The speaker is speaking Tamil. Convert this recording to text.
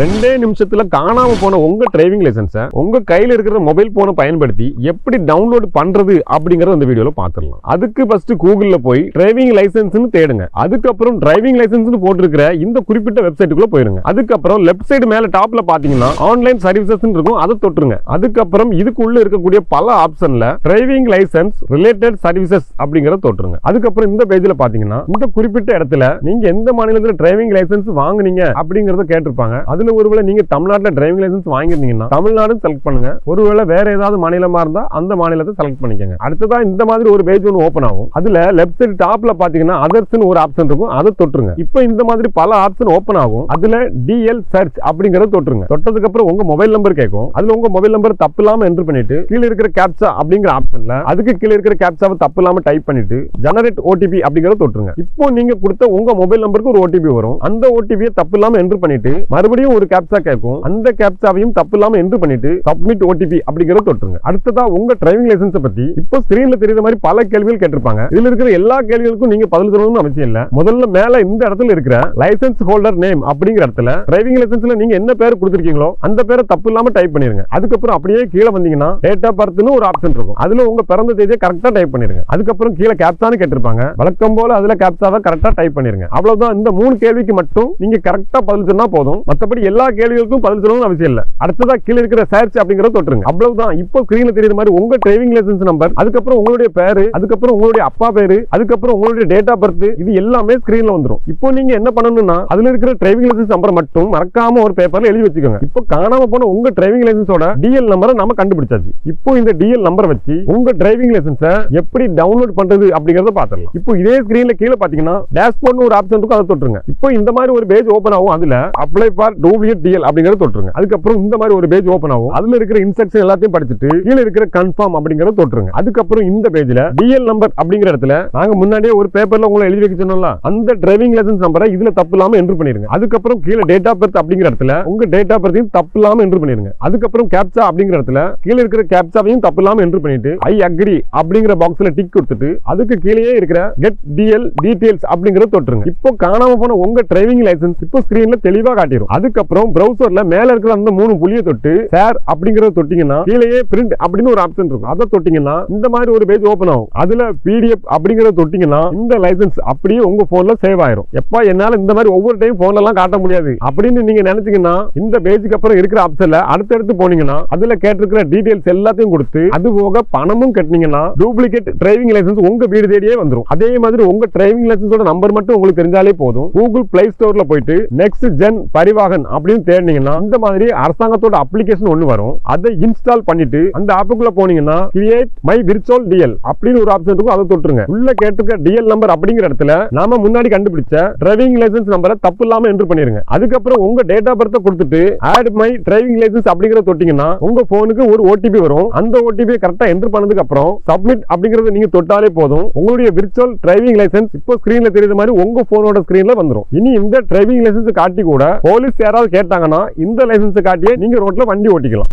ரெண்டே நிமிஷத்துல காணாம போன உங்க டிரைவிங் லைசன்ஸை உங்க கையில இருக்கிற மொபைல் போனை பயன்படுத்தி எப்படி டவுன்லோட் பண்றது அப்படிங்கறத அந்த வீடியோல பாத்துடலாம். அதுக்கு ஃபர்ஸ்ட் கூகுள்ல போய் டிரைவிங் லைசன்ஸ்னு தேடுங்க. அதுக்கப்புறம் டிரைவிங் லைசன்ஸ்னு போட்டிருக்கிற இந்த குறிப்பிட்ட வெப்சைட்டுக்குள்ள போயிருங்க. அதுக்கப்புறம் லெஃப்ட் சைடு மேல டாப்ல பாத்தீங்கன்னா ஆன்லைன் சர்வீசஸ் இருக்கும் அதை தொட்டுருங்க. அதுக்கப்புறம் இதுக்குள்ள இருக்கக்கூடிய பல ஆப்ஷன்ல டிரைவிங் லைசன்ஸ் ரிலேட்டட் சர்வீசஸ் அப்படிங்கறத தொட்டுருங்க. அதுக்கப்புறம் இந்த பேஜ்ல பாத்தீங்கன்னா இந்த குறிப்பிட்ட இடத்துல நீங்க எந்த மாநிலத்துல டிரைவிங் லைசன்ஸ் வாங்குனீங்க அப்படிங்கறத கேட்டிருப்பாங்க. அதுல ஒருவேளை நீங்க தமிழ்நாட்டில் டிரைவிங் லைசன்ஸ் வாங்கிருந்தீங்கன்னா தமிழ்நாடு செலக்ட் பண்ணுங்க. ஒருவேளை வேற ஏதாவது மாநிலமா இருந்தா அந்த மாநிலத்தை செலக்ட் பண்ணிக்கங்க. அடுத்ததான் இந்த மாதிரி ஒரு பேஜ் ஒன்று ஓப்பன் ஆகும். அதுல லெஃப்ட் சைடு டாப்ல பாத்தீங்கன்னா அதர்ஸ்னு ஒரு ஆப்ஷன் இருக்கும். அதை தொட்டுருங்க. இப்போ இந்த மாதிரி பல ஆப்ஷன் ஓப்பன் ஆகும். அதுல டிஎல் சர்ச் அப்படிங்கறத தொட்டுருங்க. தொட்டதுக்கு அப்புறம் உங்க மொபைல் நம்பர் கேட்கும். அதுல உங்க மொபைல் நம்பர் தப்பு இல்லாம என்ட்ரு பண்ணிட்டு கீழே இருக்கிற கேப்சா அப்படிங்கிற ஆப்ஷன்ல அதுக்கு கீழே இருக்கிற கேப்சாவை தப்பு இல்லாம டைப் பண்ணிட்டு ஜெனரேட் ஓடிபி அப்படிங்கறத தொட்டுருங்க. இப்போ நீங்க கொடுத்த உங்க மொபைல் நம்பருக்கு ஒரு ஓடிபி வரும். அந்த ஓடிபியை தப்பு இல்லாம என்டர் பண்ணிட்டு மறுபடியும் ஒரு கேப்சா கேட்கும் அந்த கேப்சாவையும் தப்பு இல்லாம என்ட்ரு பண்ணிட்டு சப்மிட் ஓடிபி அப்படிங்கறத தொட்டுருங்க. அடுத்ததா உங்க டிரைவிங் லைசன்ஸ் பத்தி இப்போ ஸ்கிரீன்ல தெரியுற மாதிரி பல கேள்விகள் கேட்டிருப்பாங்க. இதுல இருக்கிற எல்லா கேள்விகளுக்கும் நீங்க பதில் சொல்லணும்னு அவசியம் இல்ல. முதல்ல மேல இந்த இடத்துல இருக்கிற லைசன்ஸ் ஹோல்டர் நேம் அப்படிங்கிற இடத்துல டிரைவிங் லைசன்ஸ்ல நீங்க என்ன பேர் கொடுத்திருக்கீங்களோ அந்த பேரை தப்பு இல்லாம டைப் பண்ணிருங்க. அதுக்கப்புறம் அப்படியே கீழே வந்தீங்கன்னா டேட் ஆஃப் பர்த்னு ஒரு ஆப்ஷன் இருக்கும். அதுல உங்க பிறந்த தேதியை கரெக்டா டைப் பண்ணிருங்க. அதுக்கப்புறம் கீழே கேப்சான்னு கேட்டிருப்பாங்க. வழக்கம் போல அதுல கேப்சாவை கரெக்டா டைப் பண்ணிருங்க. அவ்வளவுதான். இந்த மூணு கேள்விக்கு மட்டும் நீங்க கரெக்டா பதில் சொன்னா போதும். மத்தபடி எல்லா கேள்விகளுக்கும் பதில் சொல்லணும் அவசியம் இல்ல. அடுத்ததா கீழே இருக்கிற சர்ச் அப்படிங்கறத தொட்டுருங்க. அவ்வளவுதான் இப்போ ஸ்கிரீன்ல தெரியுற மாதிரி உங்க டிரைவிங் லைசன்ஸ் நம்பர் அதுக்கப்புறம் உங்களுடைய பேரு அதுக்கப்புறம் உங்களுடைய அப்பா பேரு அதுக்கப்புறம் உங்களுடைய டேட் ஆஃப் பர்த் இது எல்லாமே ஸ்கிரீன்ல வந்துடும் இப்போ நீங்க என்ன பண்ணணும்னா அதுல இருக்கிற டிரைவிங் லைசன்ஸ் நம்பர் மட்டும் மறக்காம ஒரு பேப்பர்ல எழுதி வச்சுக்கோங்க. இப்போ காணாம போன உங்க டிரைவிங் லைசன்ஸோட டிஎல் நம்பரை நம்ம கண்டுபிடிச்சாச்சு. இப்போ இந்த டிஎல் நம்பர் வச்சு உங்க டிரைவிங் லைசன்ஸை எப்படி டவுன்லோட் பண்றது அப்படிங்கறத பாத்திரலாம் இப்போ இதே ஸ்கிரீன்ல கீழே பாத்தீங்கன்னா டேஷ்போர்ட்னு ஒரு ஆப்ஷன் இருக்கும் அதை தொட்டுருங்க. இப்போ இந்த மாதிரி ஒரு பேஜ் ஓபன் ஆகும் அதுல அப்ளை ஃபார் டூப்ளிகேட் டிஎல் அப்படிங்கறத தொட்டுருங்க. அதுக்கப்புறம் இந்த மாதிரி ஒரு பேஜ் ஓப்பன் ஆகும். அதுல இருக்கிற இன்ஸ்ட்ரக்ஷன் எல்லாத்தையும் படிச்சுட்டு கீழே இருக்கிற கன்ஃபார்ம் அப்படிங்கறத தொட்டுருங்க. அதுக்கப்புறம் இந்த பேஜ்ல டிஎல் நம்பர் அப்படிங்கிற இடத்துல நாங்க முன்னாடியே ஒரு பேப்பர்ல உங்களை எழுதி வைக்க சொன்னோம்ல அந்த டிரைவிங் லைசன்ஸ் நம்பரை இதுல தப்பு இல்லாம என்ட்ரு பண்ணிருங்க. அதுக்கப்புறம் கீழே டேட் ஆஃப் பர்த் அப்படிங்கிற இடத்துல உங்க டேட் ஆஃப் பர்த்தையும் தப்பு இல்லாம என்ட்ரு பண்ணிருங்க. அதுக்கப்புறம் கேப்சா அப்படிங்கிற இடத்துல கீழே இருக்கிற கேப்சாவையும் தப்பு இல்லாம என்ட்ரு பண்ணிட்டு ஐ அக்ரி அப்படிங்கிற பாக்ஸ்ல டிக் கொடுத்துட்டு அதுக்கு கீழே இருக்கிற கெட் டிஎல் டீடைல்ஸ் அப்படிங்கறத தொட்டுருங்க. இப்போ காணாம போன உங்க டிரைவிங் லைசன்ஸ் இப்போ ஸ்கிரீன்ல தெளிவா காட்டிடும் அதுக்கப்புறம் ப்ரௌசர்ல மேல இருக்கிற அந்த மூணு புள்ளியை தொட்டு ஷேர் அப்படிங்கறத தொட்டீங்கன்னா கீழே பிரிண்ட் அப்படின்னு ஒரு ஆப்ஷன் இருக்கும். அதை தொட்டீங்கன்னா இந்த மாதிரி ஒரு பேஜ் ஓபன் ஆகும். அதுல பிடிஎஃப் அப்படிங்கறத தொட்டீங்கன்னா இந்த லைசன்ஸ் அப்படியே உங்க போன்ல சேவ் ஆயிரும். எப்ப என்னால இந்த மாதிரி ஒவ்வொரு டைம் போன்ல எல்லாம் காட்ட முடியாது. அப்படின்னு நீங்க நினைச்சீங்கன்னா இந்த பேஜுக்கு அப்புறம் இருக்கிற ஆப்ஷன்ல அடுத்தடுத்து போனீங்கன்னா அதுல கேட்டிருக்கிற டீடைல்ஸ் எல்லாத்தையும் கொடுத்து அது போக பணமும் கட்டினீங்கன்னா டூப்ளிகேட் டிரைவிங் லைசன்ஸ் உங்க வீடு தேடியே வந்துடும் அதே மாதிரி உங்க டிரைவிங் லைசன்ஸோட நம்பர் மட்டும் உங்களுக்கு தெரிஞ்சாலே போதும். கூகுள் பிளே ஸ்டோர்ல போயிட்டு நெக்ஸ்ட் ஜென் பரிவாகன் அப்படின்னு தேடினீங்கன்னா இந்த மாதிரி அரசாங்கத்தோட அப்ளிகேஷன் ஒண்ணு வரும். அதை இன்ஸ்டால் பண்ணிட்டு அந்த ஆப்புக்குள்ள போனீங்கன்னா கிரியேட் மை விர்ச்சுவல் டிஎல் அப்படின்னு ஒரு ஆப்ஷன் இருக்கும். அதை தொட்டுருங்க. உள்ள கேட்டிருக்க டிஎல் நம்பர் அப்படிங்கிற இடத்துல நாம முன்னாடி கண்டுபிடிச்ச டிரைவிங் லைசன்ஸ் நம்பரை தப்பு இல்லாம என்டர் பண்ணிருங்க. அதுக்கப்புறம் உங்க டேட் ஆஃப் பர்த்தை கொடுத்துட்டு ஆட் மை டிரைவிங் லைசன்ஸ் அப்படிங்கிற தொட்டிங்கன்னா உங்க போனுக்கு ஒரு ஓடிபி வரும். அந்த ஓடிபி கரெக்டா என்டர் பண்ணதுக்கு அப்புறம் சப்மிட் அப்படிங்கறத நீங்க தொட்டாலே போதும். உங்களுடைய விர்ச்சுவல் டிரைவிங் லைசன்ஸ் இப்போ ஸ்கிரீன்ல தெரியுது மாதிரி உங்க போனோட ஸ்கிரீன்ல வந்துடும் இனி இந்த டிரைவிங் லைசன்ஸ் காட்டி கூட போலீஸ் யாராவது கேட்டாங்கன்னா இந்த லைசன்ஸை காட்டியே நீங்க ரோட்ல வண்டி ஓட்டிக்கலாம்.